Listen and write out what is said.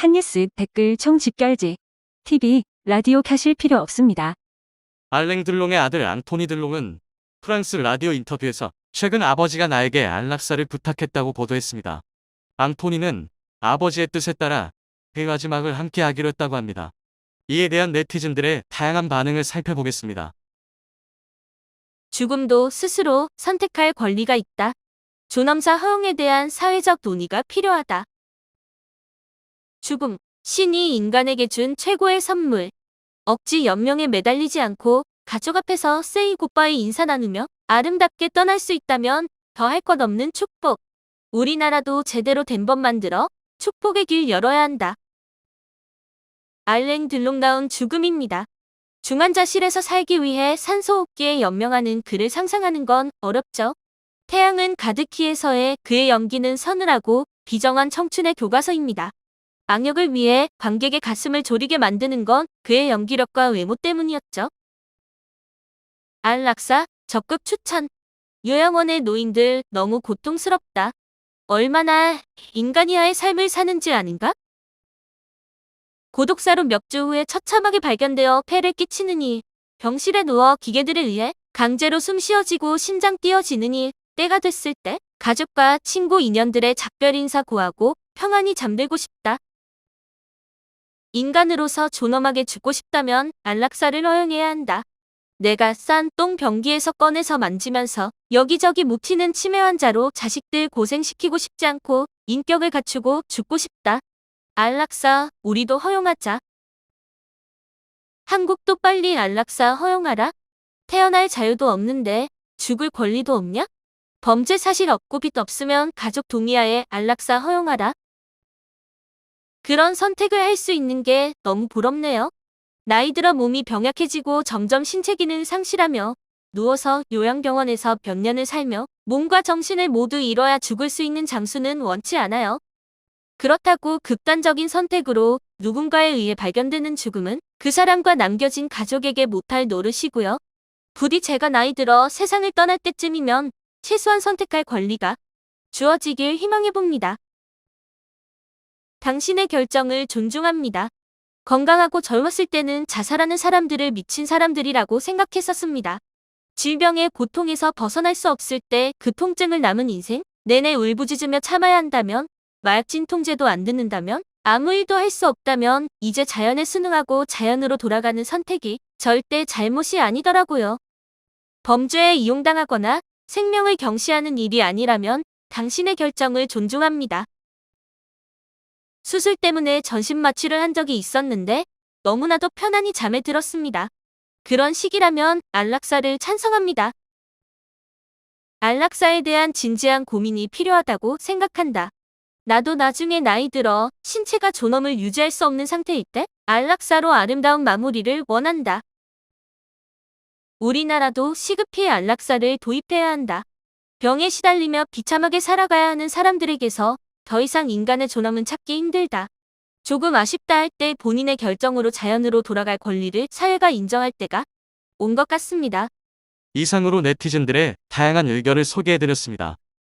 한뉴스 댓글 총 집결지. TV, 라디오 켜실 필요 없습니다. 알랭 들롱의 아들 앙토니 들롱은 프랑스 라디오 인터뷰에서 최근 아버지가 나에게 안락사를 부탁했다고 보도했습니다. 앙토니는 아버지의 뜻에 따라 그 마지막을 함께 하기로 했다고 합니다. 이에 대한 네티즌들의 다양한 반응을 살펴보겠습니다. 죽음도 스스로 선택할 권리가 있다. 존엄사 허용에 대한 사회적 논의가 필요하다. 죽음, 신이 인간에게 준 최고의 선물. 억지 연명에 매달리지 않고 가족 앞에서 세이 굿바이 인사 나누며 아름답게 떠날 수 있다면 더할 것 없는 축복. 우리나라도 제대로 된 법 만들어 축복의 길 열어야 한다. 알랭 들롱다운 죽음입니다. 중환자실에서 살기 위해 산소호흡기에 연명하는 그를 상상하는 건 어렵죠. 태양은 가득히에서의 그의 연기는 서늘하고 비정한 청춘의 교과서입니다. 악역을 위해 관객의 가슴을 졸이게 만드는 건 그의 연기력과 외모 때문이었죠. 안락사 적극 추천. 요양원의 노인들 너무 고통스럽다. 얼마나 인간이야의 삶을 사는지 아닌가? 고독사로 몇 주 후에 처참하게 발견되어 폐를 끼치느니 병실에 누워 기계들에 의해 강제로 숨 쉬어지고 심장 뛰어지느니 때가 됐을 때 가족과 친구 인연들의 작별 인사 고하고 평안히 잠들고 싶다. 인간으로서 존엄하게 죽고 싶다면 안락사를 허용해야 한다. 내가 싼 똥 변기에서 꺼내서 만지면서 여기저기 묻히는 치매 환자로 자식들 고생시키고 싶지 않고 인격을 갖추고 죽고 싶다. 안락사, 우리도 허용하자. 한국도 빨리 안락사 허용하라. 태어날 자유도 없는데 죽을 권리도 없냐? 범죄 사실 없고 빚 없으면 가족 동의하에 안락사 허용하라. 그런 선택을 할 수 있는 게 너무 부럽네요. 나이 들어 몸이 병약해지고 점점 신체 기능 상실하며 누워서 요양병원에서 몇 년을 살며 몸과 정신을 모두 잃어야 죽을 수 있는 장수는 원치 않아요. 그렇다고 극단적인 선택으로 누군가에 의해 발견되는 죽음은 그 사람과 남겨진 가족에게 못할 노릇이고요. 부디 제가 나이 들어 세상을 떠날 때쯤이면 최소한 선택할 권리가 주어지길 희망해봅니다. 당신의 결정을 존중합니다. 건강하고 젊었을 때는 자살하는 사람들을 미친 사람들이라고 생각했었습니다. 질병의 고통에서 벗어날 수 없을 때 그 통증을 남은 인생 내내 울부짖으며 참아야 한다면 마약 진 통제도 안 듣는다면 아무 일도 할 수 없다면 이제 자연에 순응하고 자연으로 돌아가는 선택이 절대 잘못이 아니더라고요. 범죄에 이용당하거나 생명을 경시하는 일이 아니라면 당신의 결정을 존중합니다. 수술 때문에 전신 마취를 한 적이 있었는데 너무나도 편안히 잠에 들었습니다. 그런 시기라면 안락사를 찬성합니다. 안락사에 대한 진지한 고민이 필요하다고 생각한다. 나도 나중에 나이 들어 신체가 존엄을 유지할 수 없는 상태일 때 안락사로 아름다운 마무리를 원한다. 우리나라도 시급히 안락사를 도입해야 한다. 병에 시달리며 비참하게 살아가야 하는 사람들에게서 더 이상 인간의 존엄은 찾기 힘들다. 조금 아쉽다 할 때 본인의 결정으로 자연으로 돌아갈 권리를 사회가 인정할 때가 온 것 같습니다. 이상으로 네티즌들의 다양한 의견을 소개해드렸습니다.